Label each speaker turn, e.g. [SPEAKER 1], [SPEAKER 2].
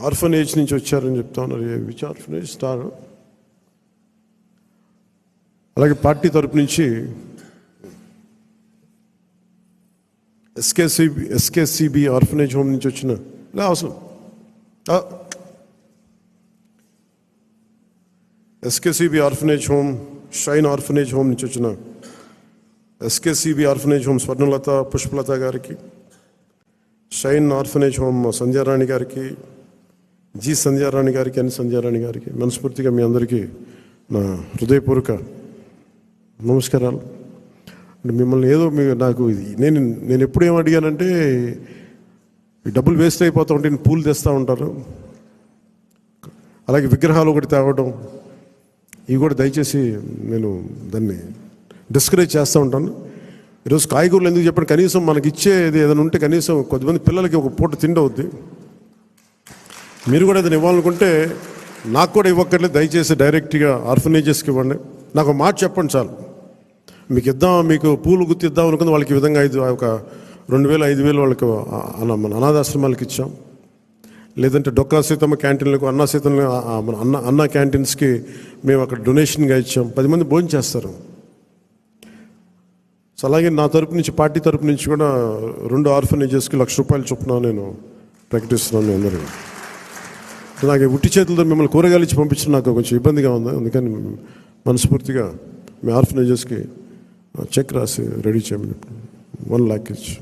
[SPEAKER 1] Orphanage నుంచి వచ్చారని చెప్తా ఉన్నారు ఏ విచ్ ఆర్ఫనేజ్ స్టార్ అలాగే పార్టీ తరపు నుంచి ఎస్కేసిబి ఎస్కేసిబి ఆర్ఫనేజ్ హోమ్ నుంచి వచ్చిన లే అవసరం SKCB orphanage home shine orphanage home నుంచి వచ్చిన SKCB orphanage home Swarnalatha Pushpalatha గారికి షైన్ ఆర్ఫనేజ్ హోమ్ సంధ్యారాణి గారికి జి సంధ్యారాణి గారికి ఎన్ సంధ్యారాణి గారికి మనస్ఫూర్తిగా మీ అందరికీ నా హృదయపూర్వక నమస్కారాలు. అంటే మిమ్మల్ని ఏదో మీ నాకు ఇది- నేను నేను ఎప్పుడు ఏం అడిగానంటే డబ్బులు వేస్ట్ అయిపోతూ ఉంటే నేను పూలు తెస్తూ ఉంటారు. అలాగే విగ్రహాలు ఒకటి తేవడం ఇవి కూడా దయచేసి నేను దాన్ని డిస్కరేజ్ చేస్తూ ఉంటాను. ఈరోజు కాయగూరలు ఎందుకు చెప్పండి కనీసం మనకి ఇచ్చేది ఏదైనా ఉంటే కనీసం కొద్దిమంది పిల్లలకి ఒక పూట తిండి అవుద్ది. మీరు కూడా ఏదైనా ఇవ్వాలనుకుంటే నాకు కూడా ఇవ్వక్కర్లేదు దయచేసి డైరెక్ట్గా ఆర్ఫనేజెస్కి ఇవ్వండి. నాకు మాట చెప్పండి చాలు. మీకు ఇద్దాం మీకు పూలు గుర్తిద్దాం అనుకుంది వాళ్ళకి ఈ విధంగా ఐదు ఒక రెండు వేలు ఐదు వేలు వాళ్ళకి మన అనాథాశ్రమాలకు ఇచ్చాం. లేదంటే డొక్కా సీతమ్మ క్యాంటీన్లకు అన్నా సీతమ్మ మన అన్న అన్న క్యాంటీన్స్కి మేము అక్కడ డొనేషన్గా ఇచ్చాం. పది మంది భోజనం చేస్తారు. సో అలాగే నా తరపు నుంచి పార్టీ తరపు నుంచి కూడా రెండు ఆర్ఫనేజెస్కి లక్ష రూపాయలు చొప్పున నేను ప్రకటిస్తున్నాను మీ అందరికీ. అలాగే ఉట్టి చేతులతో మిమ్మల్ని కూరగాయలు ఇచ్చి పంపించడం నాకు కొంచెం ఇబ్బందిగా ఉంది. అందుకని మనస్ఫూర్తిగా మీ ఆర్ఫనైజర్స్కి చెక్ రాసి రెడీ చేయమని వన్ ల్యాక్ ఇచ్చి